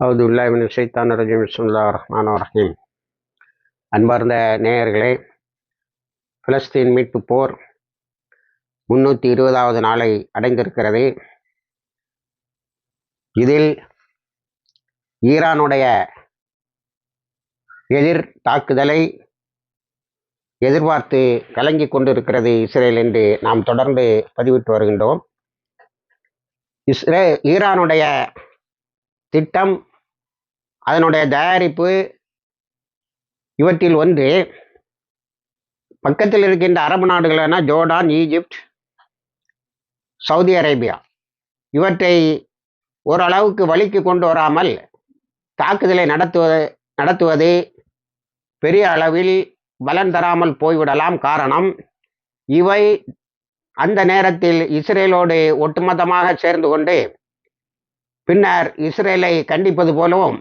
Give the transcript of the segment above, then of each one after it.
அவது உல்லாமின் ஷைத்தான் regime. சுல்லா ரஹ்மான் ரஹீம். அன்பார்ந்த நேயர்களே பிலஸ்தீன் மீட்பு போர் முன்னூற்றி இருபதாவது நாளை அடைந்திருக்கிறது. இதில் ஈரானுடைய எதிர் தாக்குதலை எதிர்பார்த்து கலங்கி கொண்டிருக்கிறது இஸ்ரேல் என்று நாம் தொடர்ந்து பதிவிட்டு வருகின்றோம். இஸ்ரே ஈரானுடைய திட்டம் அதனுடைய தயாரிப்பு இவற்றில் ஒன்று பக்கத்தில் இருக்கின்ற அரபு நாடுகளான ஜோர்டான் ஈஜிப்ட் சவுதி அரேபியா. இவற்றை ஓரளவுக்கு வழிக்கு கொண்டு வராமல் தாக்குதலை நடத்துவது நடத்துவது பெரிய அளவில் பலன் தராமல் போய்விடலாம் காரணம் இவை அந்த நேரத்தில் இஸ்ரேலோடு ஒட்டுமொத்தமாக சேர்ந்து கொண்டு பின்னர் இஸ்ரேலை கண்டிப்பது போலவும்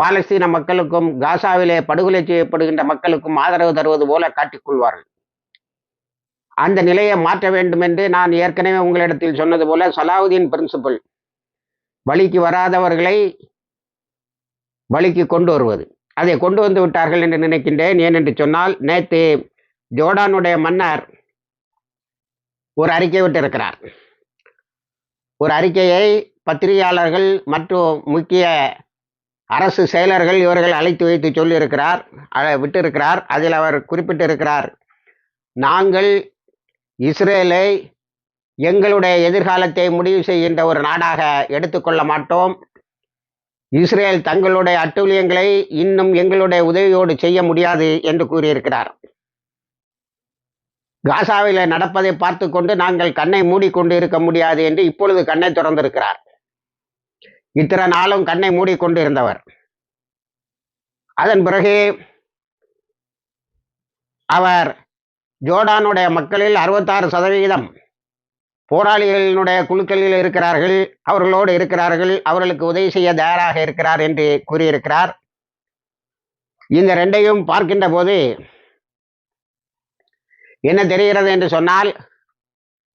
பாலஸ்தீன மக்களுக்கும் காசாவிலே படுகொலை செய்யப்படுகின்ற மக்களுக்கும் ஆதரவு தருவது போல காட்டிக்கொள்வார்கள். அந்த நிலையை மாற்ற வேண்டும் என்று நான் ஏற்கனவே உங்களிடத்தில் சொன்னது போல சலாவுதீன் பிரின்சிபல் வழிக்கு வராதவர்களை வழிக்கு கொண்டு வருவது. அதை கொண்டு வந்து விட்டார்கள் என்று நினைக்கின்றேன். ஏனென்று சொன்னால் நேற்று ஜோர்டானுடைய மன்னர் ஒரு அறிக்கை விட்டிருக்கிறார். ஒரு அறிக்கையை பத்திரிகையாளர்கள் மற்றும் முக்கிய அரசு செயலர்கள் இவர்கள் அழைத்து வைத்து சொல்லியிருக்கிறார் விட்டிருக்கிறார் அதில் அவர் குறிப்பிட்டிருக்கிறார் நாங்கள் இஸ்ரேலை எங்களுடைய எதிர்காலத்தை முடிவு செய்கின்ற ஒரு நாடாக எடுத்துக்கொள்ள மாட்டோம். இஸ்ரேல் தங்களுடைய அட்டூழியங்களை இன்னும் எங்களுடைய உதவியோடு செய்ய முடியாது என்று கூறியிருக்கிறார். காசாவில் நடப்பதை பார்த்து கொண்டு நாங்கள் கண்ணை மூடிக்கொண்டு இருக்க முடியாது என்று இப்பொழுது கண்ணை திறந்திருக்கிறார். இத்தனை நாளும் கண்ணை மூடிக்கொண்டு இருந்தவர். அதன் பிறகு அவர் ஜோர்டானுடைய மக்களில் அறுபத்தாறு சதவிகிதம் போராளிகளினுடைய குழுக்களில் இருக்கிறார்கள் அவர்களோடு இருக்கிறார்கள் அவர்களுக்கு உதவி செய்ய தயாராக இருக்கிறார் என்று கூறியிருக்கிறார். இந்த ரெண்டையும் பார்க்கின்ற போது என்ன தெரிகிறது என்று சொன்னால்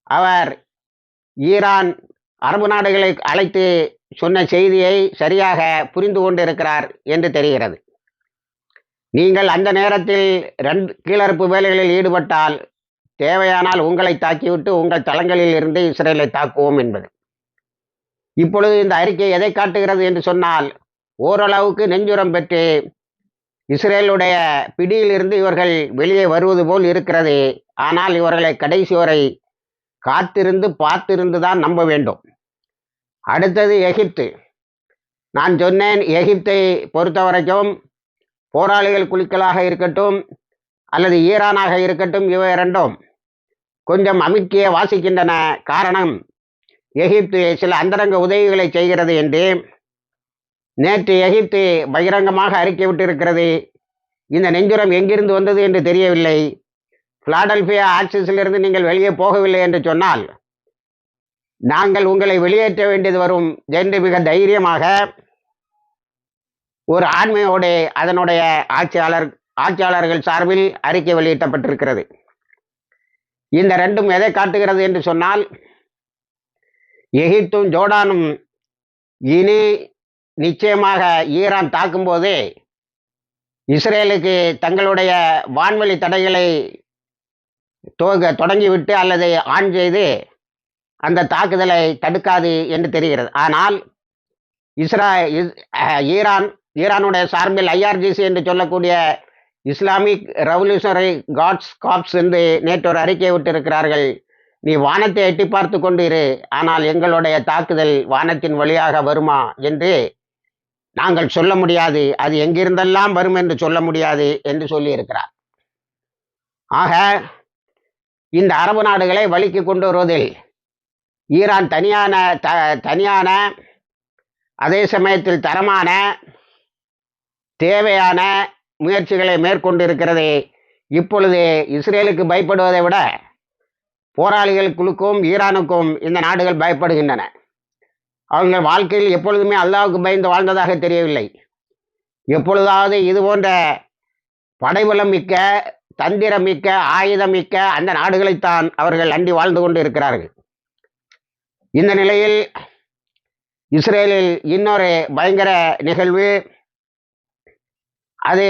அவர் ஈரான் அரபு நாடுகளை அழைத்து சொன்ன செய்தியை சரியாக புரிந்து கொண்டிருக்கிறார் என்று தெரிகிறது. நீங்கள் அந்த நேரத்தில் ரெண்டு கீழறுப்பு வேலைகளில் ஈடுபட்டால் தேவையானால் உங்களை தாக்கிவிட்டு உங்கள் தளங்களில் இருந்து இஸ்ரேலை தாக்குவோம் என்பது. இப்பொழுது இந்த அறிக்கை எதை காட்டுகிறது என்று சொன்னால் ஓரளவுக்கு நெஞ்சுரம் பெற்று இஸ்ரேலுடைய பிடியிலிருந்து இவர்கள் வெளியே வருவது போல் இருக்கிறது. ஆனால் இவர்களை கடைசி வரை காத்திருந்து பார்த்திருந்து தான் நம்ப வேண்டும். அடுத்தது எகிப்து. நான் சொன்னேன் எகிப்தை பொறுத்த வரைக்கும் போராளிகள் குழுக்களாக இருக்கட்டும் அல்லது ஈரானாக இருக்கட்டும் இவை இரண்டும் கொஞ்சம் அமிக்கிய வாசிக்கின்றன. காரணம் எகிப்து சில அந்தரங்க உதவிகளை செய்கிறது என்று நேற்று எகிப்து பகிரங்கமாக அறிக்கை விட்டிருக்கிறது. இந்த நெஞ்சுரம் எங்கிருந்து வந்தது என்று தெரியவில்லை. பிளாடல்பியா ஆக்சிஸிலிருந்து நீங்கள் வெளியே போகவில்லை என்று சொன்னால் நாங்கள் உங்களை வெளியேற்ற வேண்டியது வரும். என்று மிக தைரியமாக ஒரு ஆண்மையோடு அதனுடைய ஆட்சியாளர் ஆட்சியாளர்கள் சார்பில் அறிக்கை வெளியிட்டப்பட்டிருக்கிறது. இந்த ரெண்டும் எதை காட்டுகிறது என்று சொன்னால் எகிப்தும் ஜோர்டானும் இனி நிச்சயமாக ஈரான் தாக்கும்போது இஸ்ரேலுக்கு தங்களுடைய வான்வெளி தடைகளை துவங்க தொடங்கிவிட்டு அல்லது ஆன் செய்து அந்த தாக்குதலை தடுக்காது என்று தெரிகிறது. ஆனால் இஸ்ரா ஈரான் ஈரானுடைய சார்பில் ஐஆர்ஜிசி என்று சொல்லக்கூடிய இஸ்லாமிக் ரெவல்யூஷனரி காட்ஸ் காப்ஸ் என்று நேற்று ஒரு அறிக்கை விட்டிருக்கிறார்கள். நீ வானத்தை எட்டி பார்த்து கொண்டு இரு ஆனால் எங்களுடைய தாக்குதல் வானத்தின் வழியாக வருமா என்று நாங்கள் சொல்ல முடியாது. அது எங்கிருந்தெல்லாம் வரும் என்று சொல்ல முடியாது என்று சொல்லியிருக்கிறார். ஆக இந்த அரபு நாடுகளை வழிக்கு கொண்டு வருவதில் ஈரான் தனியான த தனியான அதே சமயத்தில் தரமான தேவையான முயற்சிகளை மேற்கொண்டிருக்கிறது இப்பொழுது இஸ்ரேலுக்கு பயப்படுவதை விட போராளிகள் குழுக்கும் ஈரானுக்கும் இந்த நாடுகள் பயப்படுகின்றன. அவங்க வாழ்க்கையில் எப்பொழுதுமே அல்லாவுக்கு பயந்து வாழ்ந்ததாக தெரியவில்லை. எப்பொழுதாவது இது போன்ற படைபலம் மிக்க தந்திரம் மிக்க ஆயுதம் மிக்க அந்த நாடுகளைத்தான் அவர்கள் அண்டி வாழ்ந்து கொண்டு இருக்கிறார்கள். இந்த நிலையில் இஸ்ரேலில் இன்னொரு பயங்கர நிகழ்வு. அது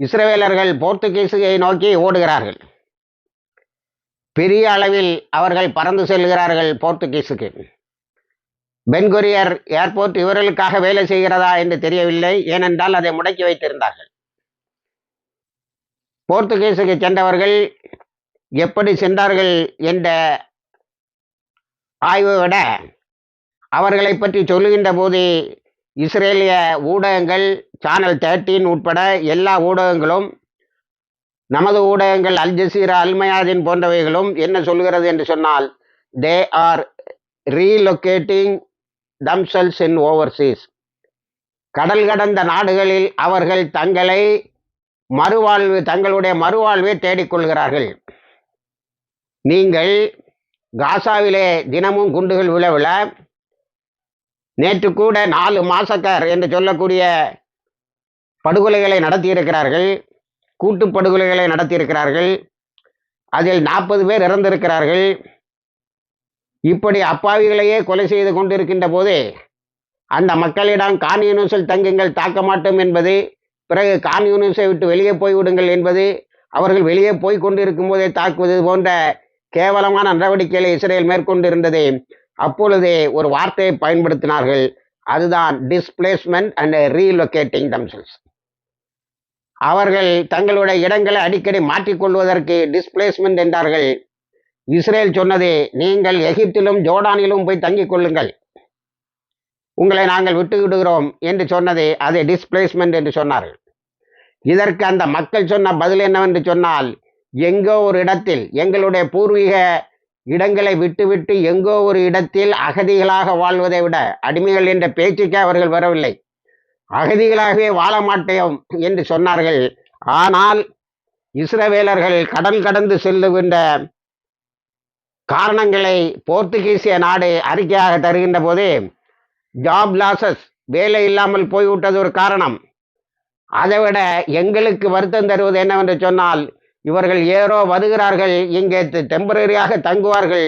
இஸ்ரேலர்கள் போர்த்துகீஸை நோக்கி ஓடுகிறார்கள். பெரிய அளவில் அவர்கள் பறந்து செல்கிறார்கள் போர்த்துகீஸுக்கு பென்கொரியர் ஏர்போர்ட் இவர்களுக்காக வேலை செய்கிறதா என்று தெரியவில்லை. ஏனென்றால் அதை முடக்கி வைத்திருந்தார்கள். போர்த்துகீஸுக்கு சென்றவர்கள் எப்படி சென்றார்கள் என்ற ஆய்வை விட அவர்களை பற்றி சொல்லுகின்ற போது இஸ்ரேலிய ஊடகங்கள் சேனல் தேர்ட்டீன் உட்பட எல்லா ஊடகங்களும் நமது ஊடகங்கள் அல் ஜசீரா அல்மயாதின் போன்றவைகளும் என்ன சொல்கிறது என்று சொன்னால் they are relocating themselves in overseas. கடல் கடந்த நாடுகளில் அவர்கள் தங்களை மறுவாழ்வு தங்களுடைய மறுவாழ்வை தேடிக்கொள்கிறார்கள். நீங்கள் காசாவிலே தினமும் குண்டுகள் விழ விழ நேற்று கூட நாலு மாசக்கர் என்று சொல்லக்கூடிய படுகொலைகளை நடத்தியிருக்கிறார்கள். கூட்டு படுகொலைகளை நடத்தியிருக்கிறார்கள். அதில் நாற்பது பேர் இறந்திருக்கிறார்கள். இப்படி அப்பாவிகளையே கொலை செய்து கொண்டிருக்கின்ற போது அந்த மக்களிடம் கான்யூனிஸில் தங்குங்கள் தாக்க மாட்டோம் என்பது பிறகு கான்யூனிஸை விட்டு வெளியே போய்விடுங்கள் என்பது அவர்கள் வெளியே போய் கொண்டிருக்கும் போதே தாக்குவது போன்ற கேவலமான நடவடிக்கைகளை இஸ்ரேல் மேற்கொண்டிருந்தது. அப்பொழுதே ஒரு வார்த்தையை பயன்படுத்தினார்கள். அதுதான் டிஸ்பிளேஸ்மெண்ட் அண்ட் ரீலொகேட்டிங் தம்செல்ஸ் அவர்கள் தங்களுடைய இடங்களை அடிக்கடி மாற்றிக்கொள்வதற்கு டிஸ்பிளேஸ்மெண்ட் என்றார்கள். இஸ்ரேல் சொன்னது நீங்கள் எகிப்திலும் ஜோர்டானிலும் போய் தங்கிக் கொள்ளுங்கள். உங்களை நாங்கள் விட்டு விடுகிறோம் என்று சொன்னது அது டிஸ்பிளேஸ்மெண்ட் என்று சொன்னார்கள். இதற்கு அந்த மக்கள் சொன்ன பதில் என்னவென்று சொன்னால் எங்கோ ஒரு இடத்தில் எங்களுடைய பூர்வீக இடங்களை விட்டுவிட்டு எங்கோ ஒரு இடத்தில் அகதிகளாக வாழ்வதை விட அடிமைகள் என்ற பேச்சுக்கே அவர்கள் வரவில்லை. அகதிகளாகவே வாழ மாட்டோம் என்று சொன்னார்கள். ஆனால் இஸ்ரவேலர்கள் கடல் கடந்து செல்லுகின்ற காரணங்களை போர்த்துகீசிய நாடு அறிக்கையாக தருகின்ற போது ஜாப் லாசஸ் வேலை இல்லாமல் போய்விட்டது ஒரு காரணம். அதைவிட எங்களுக்கு வருத்தம் தருவது என்னவென்று சொன்னால் இவர்கள் ஏறோ வருகிறார்கள் இங்கே டெம்பரரியாக தங்குவார்கள்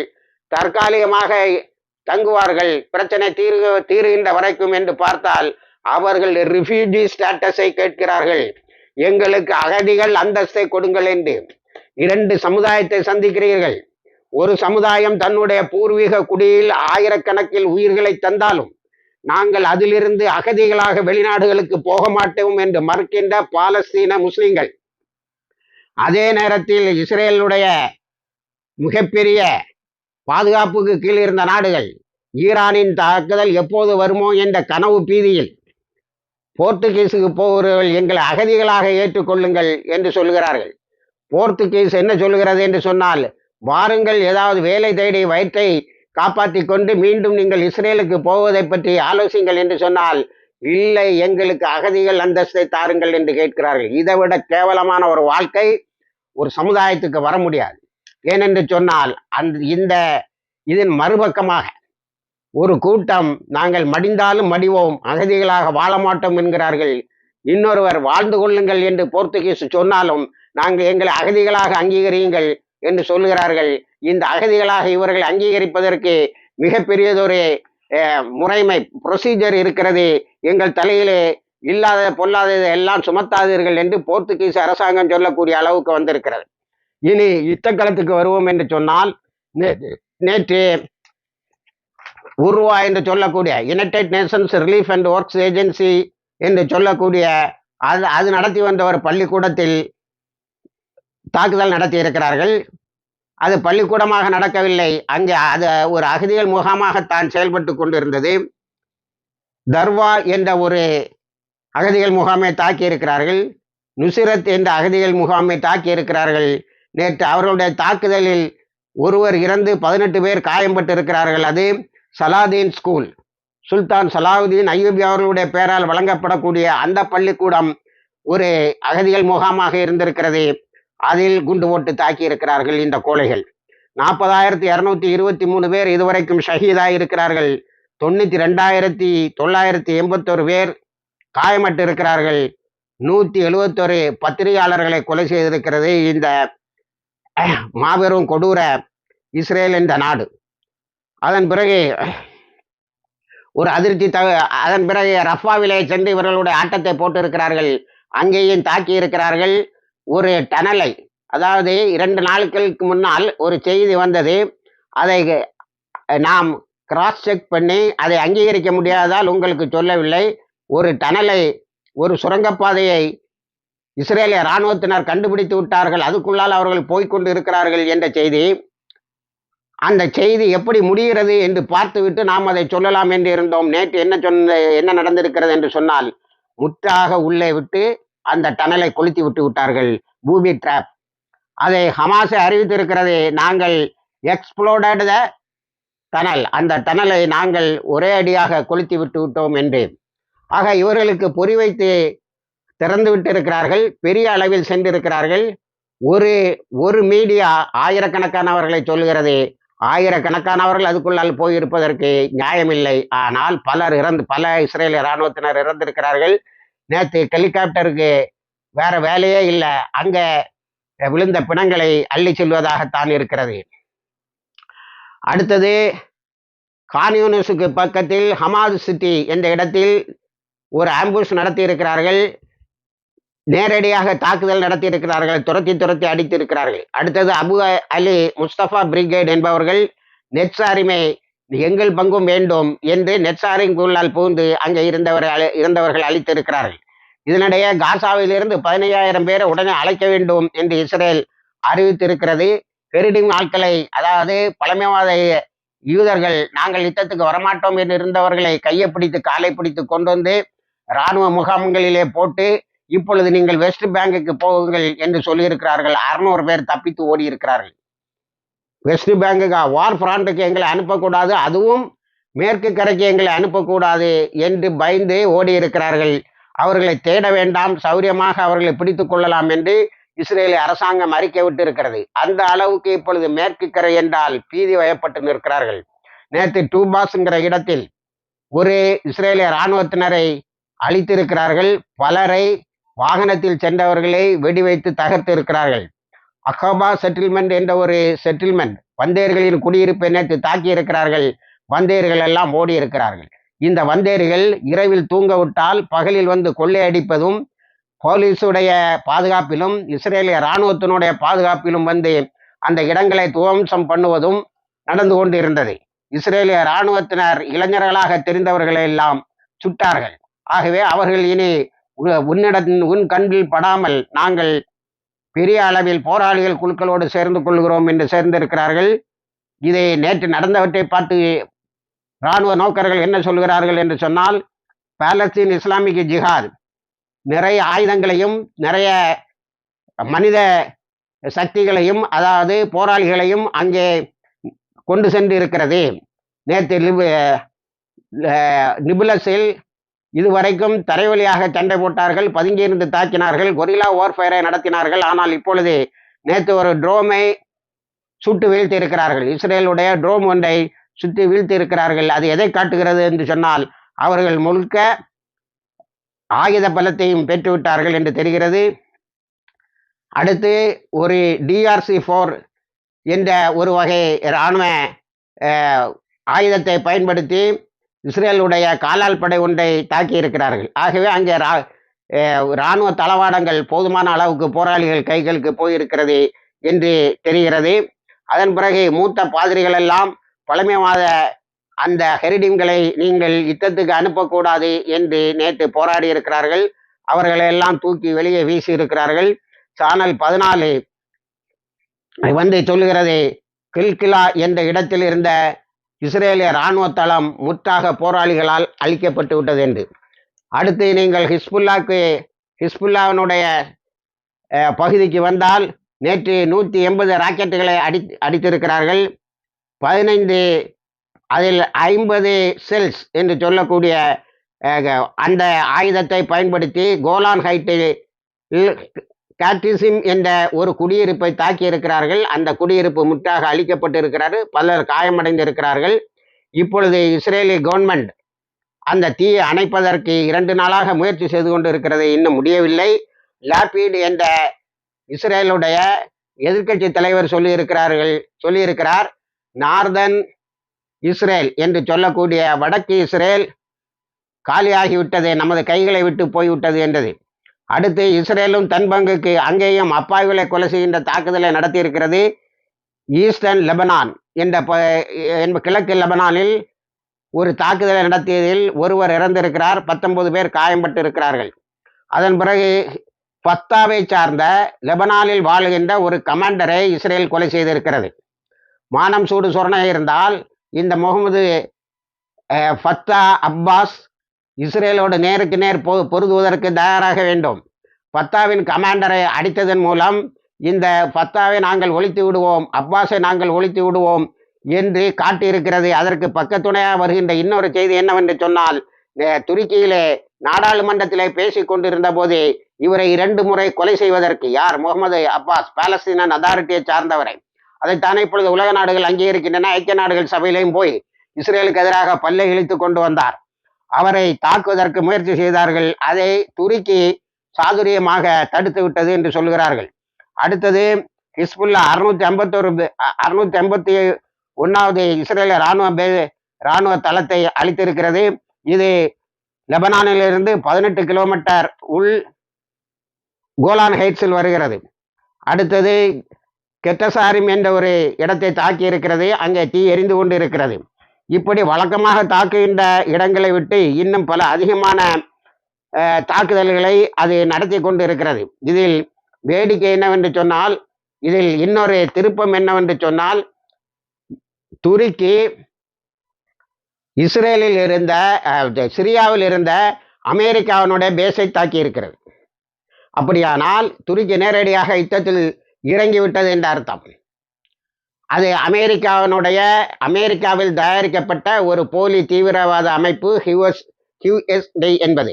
தற்காலிகமாக தங்குவார்கள் பிரச்சனை தீரு தீருகின்ற வரைக்கும் என்று பார்த்தால் அவர்கள் ரிஃப்யூஜி ஸ்டேட்டஸை கேட்கிறார்கள். எங்களுக்கு அகதிகள் அந்தஸ்தை கொடுங்கள் என்று இரண்டு சமுதாயத்தை சந்திக்கிறீர்கள். ஒரு சமுதாயம் தன்னுடைய பூர்வீக குடியில் ஆயிரக்கணக்கில் உயிர்களை தந்தாலும் நாங்கள் அதிலிருந்து அகதிகளாக வெளிநாடுகளுக்கு போக மாட்டோம் என்று மறுக்கின்ற பாலஸ்தீன முஸ்லிம்கள். அதே நேரத்தில் இஸ்ரேலுடைய மிகப்பெரிய பாதுகாப்புக்கு கீழ் இருந்த நாடுகள் ஈரானின் தாக்குதல் எப்போது வருமோ என்ற கனவு பீதியில் போர்த்துகீஸுக்கு போகிறவர்கள் எங்களை அகதிகளாக ஏற்றுக்கொள்ளுங்கள் என்று சொல்கிறார்கள். போர்த்துகீஸ் என்ன சொல்கிறது என்று சொன்னால் வாருங்கள் ஏதாவது வேலை தேடி வயிற்றை காப்பாற்றி கொண்டு மீண்டும் நீங்கள் இஸ்ரேலுக்கு போவதை பற்றி ஆலோசிங்கள் என்று சொன்னால் இல்லை எங்களுக்கு அகதிகள் அந்தஸ்தை தாருங்கள் என்று கேட்கிறார்கள். இதை விட கேவலமான ஒரு வாழ்க்கை ஒரு சமுதாயத்துக்கு வர முடியாது. ஏனென்று சொன்னால் அந்த இந்த இதன் மறுபக்கமாக ஒரு கூட்டம் நாங்கள் மடிந்தாலும் மடிவோம் அகதிகளாக வாழ மாட்டோம் என்கிறார்கள். இன்னொருவர் வாழ்ந்து கொள்ளுங்கள் என்று போர்த்துகீஸ் சொன்னாலும் நாங்கள் எங்களை அகதிகளாக அங்கீகரியுங்கள். என்று சொல்லுகிறார்கள். இந்த அகதிகளாக இவர்கள் அங்கீகரிப்பதற்கு மிகப்பெரியதொரு முறைமை ப்ரொசீஜர் இருக்கிறது. எங்கள் தலையிலே இல்லாத பொல்லாததை எல்லாம் சுமத்தாதீர்கள் என்று போர்த்துகீஸ் அரசாங்கம் சொல்லக்கூடிய அளவுக்கு வந்திருக்கிறது. இனி யுத்தக்களத்துக்கு வருவோம் என்று சொன்னால் நேற்று உருவா என்று சொல்லக்கூடிய United Nations Relief and Works Agency என்று சொல்லக்கூடிய அது அது நடத்தி வந்த ஒரு பள்ளிக்கூடத்தில் தாக்குதல் நடத்தி இருக்கிறார்கள் அது பள்ளிக்கூடமாக நடக்கவில்லை. அங்கே அது ஒரு அகதிகள் முகாமாகத்தான் செயல்பட்டு கொண்டிருந்தது. தர்வா என்ற ஒரு அகதிகள் முகாமை தாக்கி இருக்கிறார்கள் நுசிரத் என்ற அகதிகள் முகாமை தாக்கி இருக்கிறார்கள் நேற்று அவர்களுடைய தாக்குதலில் ஒருவர் இறந்து பதினெட்டு பேர் காயம்பட்டு இருக்கிறார்கள் அது Saladin school. Sultan Salahuddin Ayyubi அவர்களுடைய பெயரால் வழங்கப்படக்கூடிய அந்த பள்ளிக்கூடம் ஒரு அகதிகள் முகாமாக இருந்திருக்கிறது. அதில் குண்டு போட்டு தாக்கி இருக்கிறார்கள் இந்த கோழைகள். நாற்பதாயிரத்தி இரநூத்தி இருபத்தி மூணு பேர் இதுவரைக்கும் ஷஹீதாக இருக்கிறார்கள் தொண்ணூற்றி ரெண்டாயிரத்தி தொள்ளாயிரத்தி எண்பத்தொரு பேர் காயமட்டு இருக்கிறார்கள் நூற்றி எழுபத்தொரு பத்திரிகையாளர்களை கொலை செய்திருக்கிறது இந்த மாபெரும் கொடூர இஸ்ரேல் என்ற நாடு. அதன் பிறகு ஒரு அதிர்ச்சி த அதன் பிறகு ரஃபாவிலே சென்று இவர்களுடைய ஆட்டத்தை போட்டு இருக்கிறார்கள் அங்கேயும் தாக்கி இருக்கிறார்கள் ஒரு டனலை அதாவது இரண்டு நாட்களுக்கு முன்னால் ஒரு செய்தி வந்தது. அதை நாம் கிராஸ் செக் பண்ணி அதை அங்கீகரிக்க முடியாததால் உங்களுக்கு சொல்லவில்லை. ஒரு டனலை ஒரு சுரங்கப்பாதையை இஸ்ரேலிய இராணுவத்தினர் கண்டுபிடித்து விட்டார்கள். அதுக்குள்ளால் அவர்கள் போய்க்கொண்டு இருக்கிறார்கள் என்ற செய்தி. அந்த செய்தி எப்படி முடிகிறது என்று பார்த்துவிட்டு நாம் அதை சொல்லலாம் என்று இருந்தோம். நேற்று என்ன சொன்ன என்ன நடந்திருக்கிறது என்று சொன்னால் முற்றாக உள்ளே விட்டு அந்த டனலை கொளுத்தி விட்டு விட்டார்கள். பூபி ட்ராப் அதை ஹமாஸை அறிவித்திருக்கிறது நாங்கள் எக்ஸ்ப்ளோடட் த டனல் அந்த டனலை நாங்கள் ஒரே அடியாக கொளுத்தி விட்டு விட்டோம் என்று. ஆக இவர்களுக்கு பொறி வைத்து திறந்து விட்டிருக்கிறார்கள். பெரிய அளவில் சென்றிருக்கிறார்கள். ஒரு ஒரு மீடியா ஆயிரக்கணக்கானவர்களை சொல்லுகிறது. ஆயிரக்கணக்கானவர்கள் அதுக்குள்ளால் போயிருப்பதற்கு நியாயமில்லை. ஆனால் பலர் இறந்து பல இஸ்ரேலிய இராணுவத்தினர் இறந்திருக்கிறார்கள். நேற்று ஹெலிகாப்டருக்கு வேற வேலையே இல்லை. அங்கே விழுந்த பிணங்களை அள்ளி செல்வதாகத்தான் இருக்கிறது. அடுத்தது கான்யூனிஸுக்கு பக்கத்தில் ஹமாது சிட்டி என்ற இடத்தில் ஒரு ஆம்புஷ் நடத்தி இருக்கிறார்கள் நேரடியாக தாக்குதல் நடத்தியிருக்கிறார்கள். துரத்தி துரத்தி அடித்திருக்கிறார்கள். அடுத்தது அபு அலி முஸ்தபா பிரிகேட் என்பவர்கள் நெட்சாரிமை எங்கள் பங்கும் வேண்டும் என்று நெட்சாரிங்குள்ளால் புகுந்து அங்கே இருந்தவர்கள் இருந்தவர்கள் அளித்திருக்கிறார்கள் இதனிடையே காசாவிலிருந்து பதினையாயிரம் பேரை உடனே அழைக்க வேண்டும் என்று இஸ்ரேல் அறிவித்திருக்கிறது. பெரிடும் நாட்களை அதாவது பழமைவாத யூதர்கள் நாங்கள் யுத்தத்துக்கு வரமாட்டோம் என்று இருந்தவர்களை கையை பிடித்து காலை பிடித்து கொண்டு வந்து இராணுவ முகாம்களிலே போட்டு இப்பொழுது நீங்கள் வெஸ்ட் பேங்குக்கு போகுங்கள் என்று சொல்லியிருக்கிறார்கள். அறுநூறு பேர் தப்பித்து ஓடி இருக்கிறார்கள் வெஸ்ட் பேங்குக்கு வார் ஃப்ராண்டுக்கு எங்களை அனுப்பக்கூடாது. அதுவும் மேற்கு கரைக்கு எங்களை அனுப்பக்கூடாது என்று பயந்து ஓடி இருக்கிறார்கள் அவர்களை தேட வேண்டாம். சௌரியமாக அவர்களை பிடித்து கொள்ளலாம் என்று இஸ்ரேலிய அரசாங்கம் அறிக்கை விட்டு இருக்கிறது அந்த அளவுக்கு இப்பொழுது மேற்கு கரை என்றால் பீதி வயப்பட்டு நிற்கிறார்கள். நேற்று டூபாஸ்ங்கிற இடத்தில் ஒரு இஸ்ரேலிய இராணுவத்தினரை அழித்திருக்கிறார்கள். பலரை வாகனத்தில் சென்றவர்களை வெடி வைத்து தகர்த்து இருக்கிறார்கள் அகபா செட்டில்மெண்ட் என்ற ஒரு செட்டில்மெண்ட் வந்தேர்களின் குடியிருப்பை நேற்று தாக்கி இருக்கிறார்கள். வந்தேர்கள் எல்லாம் ஓடி இருக்கிறார்கள். இந்த வந்தேர்கள் இரவில் தூங்க விட்டால் பகலில் வந்து கொள்ளையடிப்பதும் போலீஸுடைய பாதுகாப்பிலும் இஸ்ரேலிய இராணுவத்தினுடைய பாதுகாப்பிலும் வந்து அந்த இடங்களை துவம்சம் பண்ணுவதும் நடந்து கொண்டு இருந்தது இஸ்ரேலிய இராணுவத்தினர் இளைஞர்களாக தெரிந்தவர்களை எல்லாம் சுட்டார்கள். ஆகவே அவர்கள் இனி உன்னிட உன் கண்ணில் படாமல் நாங்கள் பெரிய அளவில் போராளிகள் குழுக்களோடு சேர்ந்து கொள்கிறோம் என்று சேர்ந்திருக்கிறார்கள். இதை நேற்று நடந்தவற்றை பார்த்து இராணுவ நோக்கர்கள் என்ன சொல்கிறார்கள் என்று சொன்னால் பாலஸ்தீன் இஸ்லாமிக் ஜிஹாத் நிறைய ஆயுதங்களையும் நிறைய மனித சக்திகளையும் அதாவது போராளிகளையும் அங்கே கொண்டு சென்று இருக்கிறது நேற்று நிபுலஸில் இதுவரைக்கும் தரைவழியாக சண்டை போட்டார்கள் பதுங்கியிருந்து தாக்கினார்கள் கொரிலா ஓர்ஃபயரை நடத்தினார்கள். ஆனால் இப்பொழுது நேற்று ஒரு ட்ரோமை சுட்டு வீழ்த்தி இருக்கிறார்கள் இஸ்ரேலுடைய ட்ரோம் ஒன்றை சுற்றி வீழ்த்தி இருக்கிறார்கள் அது எதை காட்டுகிறது என்று சொன்னால் அவர்கள் முழுக்க ஆயுத பலத்தையும் பெற்றுவிட்டார்கள் என்று தெரிகிறது. அடுத்து ஒரு டிஆர்சி ஃபோர் என்ற ஒரு வகை இராணுவ ஆயுதத்தை பயன்படுத்தி இஸ்ரேலுடைய காலால் படை ஒன்றை தாக்கி இருக்கிறார்கள். ஆகவே அங்கே ரா இராணுவ தளவாடங்கள் போதுமான அளவுக்கு போராளிகள் கைகளுக்கு போயிருக்கிறது என்று தெரிகிறது. அதன் பிறகு மூத்த பாதிரிகள் எல்லாம் பழமைவாத அந்த ஹெரிடிம்களை நீங்கள் யுத்தத்துக்கு அனுப்பக்கூடாது என்று நேற்று போராடி இருக்கிறார்கள். அவர்களை எல்லாம் தூக்கி வெளியே வீசி இருக்கிறார்கள். சானல் பதினாலு வந்து சொல்லுகிறது கில்கிலா என்ற இடத்தில் இருந்த இஸ்ரேலிய இராணுவ தளம் முற்றாக போராளிகளால் அழிக்கப்பட்டு விட்டது என்று. அடுத்து நீங்கள் ஹிஸ்புல்லாக்கு ஹிஸ்புல்லாவினுடைய பகுதிக்கு வந்தால் நேற்று நூற்றி எண்பது ராக்கெட்டுகளை அடி அடித்திருக்கிறார்கள். பதினைந்து அதில் ஐம்பது செல்ஸ் என்று சொல்லக்கூடிய அந்த ஆயுதத்தை பயன்படுத்தி கோலான் ஹைட்டில் கேட்டிசிம் என்ற ஒரு குடியிருப்பை தாக்கி இருக்கிறார்கள். அந்த குடியிருப்பு முற்றாக அழிக்கப்பட்டு இருக்கிறாரு பலர் காயமடைந்து இருக்கிறார்கள் இப்பொழுது இஸ்ரேலி கவர்மெண்ட் அந்த தீயை அணைப்பதற்கு இரண்டு நாளாக முயற்சி செய்து கொண்டு இருக்கிறது இன்னும் முடியவில்லை. லாபீடு என்ற இஸ்ரேலுடைய எதிர்கட்சி தலைவர் சொல்லியிருக்கிறார்கள். சொல்லியிருக்கிறார் நார்தன் இஸ்ரேல் என்று சொல்லக்கூடிய வடக்கு இஸ்ரேல் காலியாகிவிட்டது. நமது கைகளை விட்டு போய்விட்டது என்றது. அடுத்து இஸ்ரேலும் தன் பங்குக்கு அங்கேயும் அப்பாவிகளை கொலை செய்கின்ற தாக்குதலை நடத்தியிருக்கிறது. ஈஸ்டர்ன் லெபனான் என்ற ப கிழக்கு லெபனானில் ஒரு தாக்குதலை நடத்தியதில் ஒருவர் இறந்திருக்கிறார். பத்தொன்பது பேர் காயம்பட்டு இருக்கிறார்கள் அதன் பிறகு ஃபத்தாவை சார்ந்த லெபனானில் வாழுகின்ற ஒரு கமாண்டரை இஸ்ரேல் கொலை செய்திருக்கிறது. மானம் சூடு சொரணை இருந்தால் இந்த முகமது ஃபத்தா அப்பாஸ் இஸ்ரேலோடு நேருக்கு நேர் பொ பொருதுவதற்கு தயாராக வேண்டும். ஃபத்தாவின் கமாண்டரை அடித்ததன் மூலம் இந்த ஃபத்தாவை நாங்கள் ஒழித்து விடுவோம் அப்பாஸை நாங்கள் ஒழித்து விடுவோம் என்று காட்டியிருக்கிறது. அதற்கு பக்கத்துணையாக வருகின்ற இன்னொரு செய்தி என்னவென்று சொன்னால் துருக்கியிலே நாடாளுமன்றத்திலே பேசிக் கொண்டிருந்த போது இவரை இரண்டு முறை கொலை செய்வதற்கு யார்? முகமது அப்பாஸ் பாலஸ்தீனன் அதாரிட்டியை சார்ந்தவரை. அதைத்தானே இப்பொழுது உலக நாடுகள் அங்கீகரிக்கின்றன ஐக்கிய நாடுகள் சபையிலையும் போய் இஸ்ரேலுக்கு எதிராக பல்லை இழித்து கொண்டு வந்தார். அவரை தாக்குவதற்கு முயற்சி செய்தார்கள். அதை துருக்கி சாதுரியமாக தடுத்து விட்டது என்று சொல்கிறார்கள் அடுத்தது ஹிஸ்புல்லா அறுநூத்தி ஐம்பத்தோரு அறுநூத்தி ஐம்பத்தி ஒன்னாவது இஸ்ரேல ராணுவ பே- ராணுவ தளத்தை அளித்திருக்கிறது இது லெபனானிலிருந்து பதினெட்டு கிலோமீட்டர் உள் கோலான் ஹைட்ஸில் வருகிறது. அடுத்தது கெட்டசாரிம் என்ற ஒரு இடத்தை தாக்கி இருக்கிறது அங்கே தீ எரிந்து கொண்டு இருக்கிறது இப்படி வழக்கமாக தாக்குகின்ற இடங்களை விட்டு இன்னும் பல அதிகமான தாக்குதல்களை அது நடத்தி கொண்டு இருக்கிறது இதில் வேடிக்கை என்னவென்று சொன்னால் இதில் இன்னொரு திருப்பம் என்னவென்று சொன்னால் துருக்கி இஸ்ரேலில் இருந்த சிரியாவில் இருந்த அமெரிக்காவினுடைய பேஸை தாக்கி இருக்கிறது அப்படியானால் துருக்கி நேரடியாக யுத்தத்தில் இறங்கிவிட்டது என்ற அர்த்தம். அது அமெரிக்காவினுடைய அமெரிக்காவில் தயாரிக்கப்பட்ட ஒரு போலி தீவிரவாத அமைப்பு ஹியூஎஸ் ஹியூஎஸ்டி என்பது.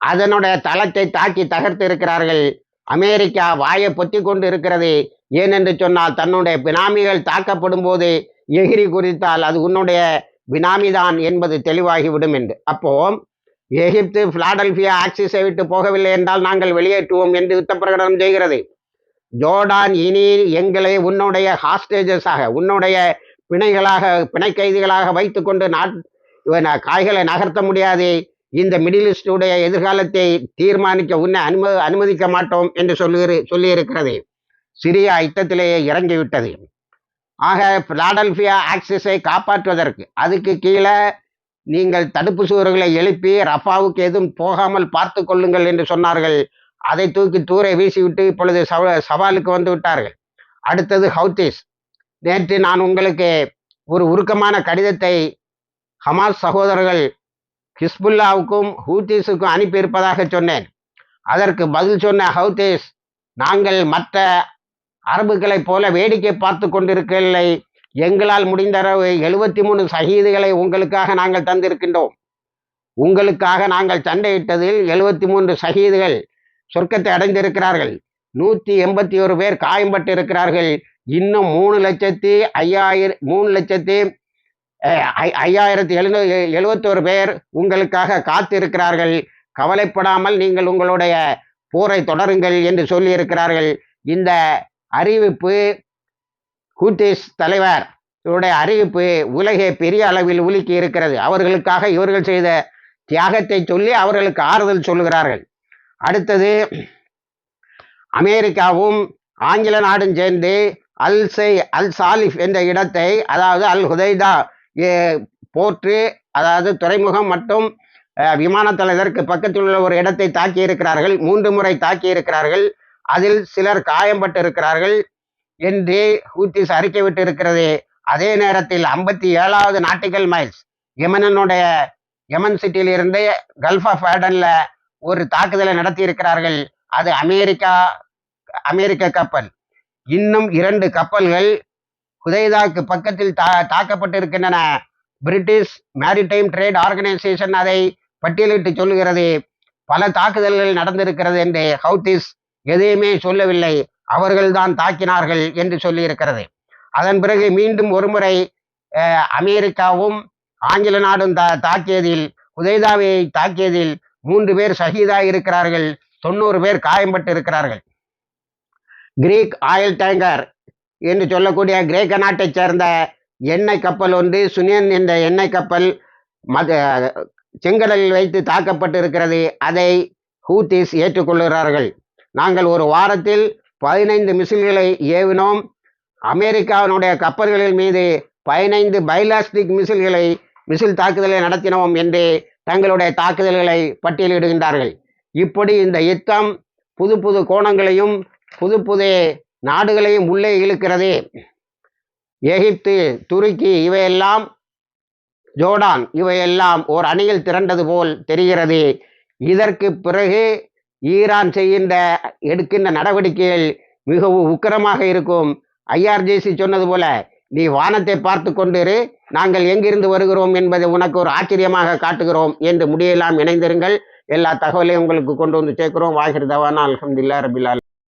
அதனுடைய தளத்தை தாக்கி தகர்த்து இருக்கிறார்கள். அமெரிக்கா வாயை பொத்தி கொண்டு இருக்கிறது. ஏனென்று சொன்னால் தன்னுடைய பினாமிகள் தாக்கப்படும் போது எகிரி குறித்தால் அது உன்னுடைய பினாமிதான் என்பது தெளிவாகிவிடும் என்று. அப்போ எகிப்து பிலாடல்பியா ஆக்சிஸை விட்டு போகவில்லை என்றால் நாங்கள் வெளியேற்றுவோம் என்று யுத்த பிரகடனம் செய்கிறது. ஜோர்டான் இனி எங்களை உன்னுடைய ஹாஸ்டேஜஸாக உன்னுடைய பிணைகளாக பிணை கைதிகளாக வைத்துக்கொண்டு நாட் காய்களை நகர்த்த முடியாது. இந்த மிடில் ஈஸ்டுடைய எதிர்காலத்தை தீர்மானிக்க உன்னை அனும அனுமதிக்க மாட்டோம் என்று சொல்லுகிற சொல்லியிருக்கிறது. சிரியா யுத்தத்திலேயே இறங்கிவிட்டது. ஆக பிலாடல்பியா ஆக்சிஸை காப்பாற்றுவதற்கு அதுக்கு கீழே நீங்கள் தடுப்பு சுவர்களை எழுப்பி ரஃபாவுக்கு எதுவும் போகாமல் பார்த்து கொள்ளுங்கள் என்று சொன்னார்கள். அதை தூக்கி தூரை வீசிவிட்டு இப்பொழுது சவ சவாலுக்கு வந்து விட்டார்கள். அடுத்தது ஹவுத்திஸ் நேற்று நான் உங்களுக்கு ஒரு உருக்கமான கடிதத்தை ஹமாஸ் சகோதரர்கள் ஹிஸ்புல்லாவுக்கும் ஹூத்தீஸுக்கும் அனுப்பியிருப்பதாக சொன்னேன். அதற்கு பதில் சொன்ன ஹவுத்தீஸ் நாங்கள் மற்ற அரபுகளைப் போல வேடிக்கை பார்த்து கொண்டிருக்கவில்லை. எங்களால் முடிந்தளவு எழுபத்தி மூணு சஹீதுகளை உங்களுக்காக நாங்கள் தந்திருக்கின்றோம். உங்களுக்காக நாங்கள் சண்டையிட்டதில் எழுபத்தி மூன்று சஹீதுகள் சொர்க்கத்தை அடைந்திருக்கிறார்கள். நூற்றி எண்பத்தி ஒரு பேர் காயம்பட்டு இருக்கிறார்கள் இன்னும் மூணு லட்சத்தி ஐயாயிரம் மூணு லட்சத்தி ஐ- ஐயாயிரத்தி எழுநூ எழுபத்தோரு பேர் உங்களுக்காக காத்திருக்கிறார்கள். கவலைப்படாமல் நீங்கள் உங்களுடைய போரை தொடருங்கள் என்று சொல்லியிருக்கிறார்கள். இந்த அறிவிப்பு கூட்டிஸ் தலைவர் இவருடைய அறிவிப்பு உலகை பெரிய அளவில் உலுக்கி இருக்கிறது. அவர்களுக்காக இவர்கள் செய்த தியாகத்தை சொல்லி அவர்களுக்கு ஆறுதல் சொல்லுகிறார்கள். அடுத்தது அமெரிக்காவும் ஆங்கில நாடும் சேர்ந்து அல் சை அல் சாலிஃப் என்ற இடத்தை அதாவது அல் ஹுதைதா ஏ- போற்று அதாவது துறைமுகம் மற்றும் அஹ், விமானத்தள இதற்கு பக்கத்தில் உள்ள ஒரு இடத்தை தாக்கி இருக்கிறார்கள். மூன்று முறை தாக்கி இருக்கிறார்கள். அதில் சிலர் காயம்பட்டு இருக்கிறார்கள் என்று ஹூத்திஸ் அறிக்கை விட்டு இருக்கிறது அதே நேரத்தில் ஐம்பத்தி ஏழாவது நாட்டிக்கல் மைல்ஸ் யமனனுடைய யமன் சிட்டியில் இருந்து கல்ஃப் ஆஃப் ஆடனில் ஒரு தாக்குதலை நடத்தி இருக்கிறார்கள் அது அமெரிக்கா அமெரிக்க கப்பல். இன்னும் இரண்டு கப்பல்கள் ஹுதைதாக்கு பக்கத்தில் தா தாக்கப்பட்டிருக்கின்றன. பிரிட்டிஷ் மேரிடைம் ட்ரேட் ஆர்கனைசேஷன் அதை பட்டியலிட்டு சொல்லுகிறது. பல தாக்குதல்கள் நடந்திருக்கிறது என்று ஹவுத்திஸ் எதையுமே சொல்லவில்லை. அவர்கள்தான் தாக்கினார்கள் என்று சொல்லியிருக்கிறது. அதன் பிறகு மீண்டும் ஒருமுறை அமெரிக்காவும் ஆங்கில நாடும் தா தாக்கியதில் உதயதாவை தாக்கியதில் மூன்று பேர் ஷஹீதா இருக்கிறார்கள் தொண்ணூறு பேர் காயம்பட்டு இருக்கிறார்கள். கிரீக் ஆயில் டேங்கர் என்று சொல்லக்கூடிய கிரேக்க நாட்டைச் சேர்ந்த எண்ணெய் கப்பல் ஒன்று சுனியன் என்ற எண்ணெய் கப்பல் மத செங்கடலில் வைத்து தாக்கப்பட்டு இருக்கிறது அதை ஹூத்திஸ் ஏற்றுக்கொள்கிறார்கள். நாங்கள் ஒரு வாரத்தில் பதினைந்து மிசில்களை ஏவினோம். அமெரிக்காவினுடைய கப்பல்களின் மீது பதினைந்து பைலாஸ்டிக் மிசில்களை மிசில் தாக்குதலை நடத்தினோம் என்று தங்களுடைய தாக்குதல்களை பட்டியலிடுகின்றார்கள். இப்படி இந்த யுத்தம் புது புது கோணங்களையும் புது புது நாடுகளையும் உள்ளே இழுக்கிறது. எகிப்து துருக்கி இவையெல்லாம் ஜோர்டான் இவையெல்லாம் ஓர் அணியில் திரண்டது போல் தெரிகிறது. இதற்கு பிறகு ஈரான் செய்கின்ற எடுக்கின்ற நடவடிக்கைகள் மிகவும் உக்கிரமாக இருக்கும். ஐஆர்ஜிசி சொன்னது போல நீ வானத்தை பார்த்து கொண்டிரு. நாங்கள் எங்கிருந்து வருகிறோம் என்பதை உனக்கு ஒரு ஆச்சரியமாக காட்டுகிறோம் என்று முடியெல்லாம் இணைந்திருங்கள். எல்லா தகவலையும் உங்களுக்கு கொண்டு வந்து சேர்க்கிறோம். வாகிருதவானா அலமதுல்லா ரபிலால்